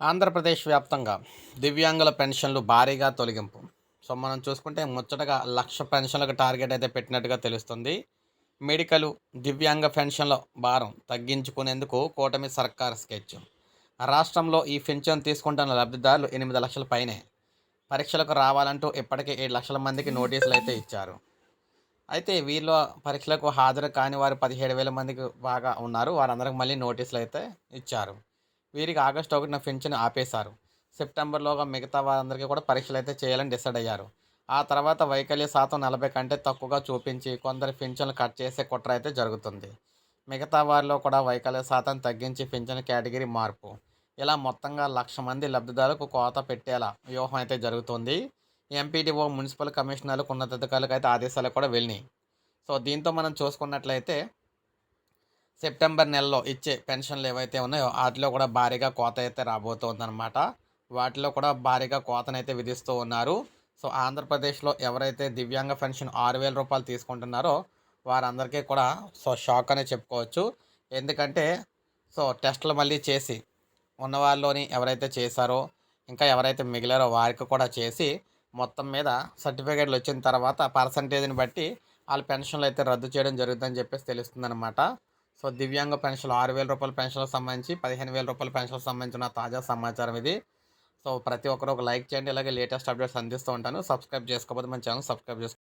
ఆంధ్రప్రదేశ్ వ్యాప్తంగా దివ్యాంగుల పెన్షన్లు భారీగా తొలగింపు. సో మనం చూసుకుంటే ముచ్చటగా లక్ష పెన్షన్లకు టార్గెట్ అయితే పెట్టినట్టుగా తెలుస్తుంది. మెడికల్ దివ్యాంగ పెన్షన్ల భారం తగ్గించుకునేందుకు కూటమి సర్కార్ స్కెచ్. రాష్ట్రంలో ఈ పెన్షన్ తీసుకుంటున్న లబ్ధిదారులు ఎనిమిది లక్షల పైనే. పరీక్షలకు రావాలంటూ ఇప్పటికే ఏడు లక్షల మందికి నోటీసులు అయితే ఇచ్చారు. అయితే వీరిలో పరీక్షలకు హాజరు కాని వారు పదిహేడు వేల మందికి బాగా ఉన్నారు. వారందరికి మళ్ళీ నోటీసులు అయితే ఇచ్చారు. వీరికి ఆగస్టు ఒకటిన పెన్షన్ ఆపేశారు. సెప్టెంబర్లోగా మిగతా వారందరికీ కూడా పరీక్షలు అయితే చేయాలని డిసైడ్ అయ్యారు. ఆ తర్వాత వైకల్య శాతం నలభై కంటే తక్కువగా చూపించి కొందరు పెన్షన్లు కట్ చేసే కుట్ర అయితే జరుగుతుంది. మిగతా వారిలో కూడా వైకల్య శాతం తగ్గించి పెన్షన్ కేటగిరీ మార్పు. ఇలా మొత్తంగా లక్ష మంది లబ్ధిదారులకు కోత పెట్టేలా వ్యూహం అయితే జరుగుతుంది. ఎంపీటీఓ మున్సిపల్ కమిషనర్లకు ఉన్నతాధికారులకు అయితే ఆదేశాలు కూడా వెళ్ళినాయి. సో దీంతో మనం చూసుకున్నట్లయితే సెప్టెంబర్ నెలలో ఇచ్చే పెన్షన్లు ఏవైతే ఉన్నాయో వాటిలో కూడా భారీగా కోత అయితే రాబోతుందన్నమాట. వాటిలో కూడా భారీగా కోతనైతే విధిస్తూ ఉన్నారు. సో ఆంధ్రప్రదేశ్లో ఎవరైతే దివ్యాంగ పెన్షన్ ఆరు వేల రూపాయలు తీసుకుంటున్నారో వారందరికీ కూడా సో షాక్ అనే చెప్పుకోవచ్చు. ఎందుకంటే సో టెస్టులు మళ్ళీ చేసి ఉన్నవాళ్ళలోని ఎవరైతే చేశారో ఇంకా ఎవరైతే మిగిలారో వారికి కూడా చేసి మొత్తం మీద సర్టిఫికేట్లు వచ్చిన తర్వాత పర్సంటేజ్ని బట్టి వాళ్ళ పెన్షన్లు అయితే రద్దు చేయడం జరుగుతుందని చెప్పేసి తెలుస్తుందన్నమాట. సో దివ్యాంగ పెన్షన్ ఆరు వేల రూపాయల పెన్షన్కి సంబంధించి పదిహేను వేల రూపాయల పెన్షన్కి సంబంధించిన తాజా సమాచారం ఇది. సో ప్రతి ఒక్కరు ఒక లైక్ చేయండి. ఇలాగే లేటెస్ట్ అప్డేట్స్ అందిస్తూ ఉంటాను. సబ్స్క్రైబ్ చేసుకోకపోతే మన ఛానల్ సబ్స్క్రైబ్ చేసుకోండి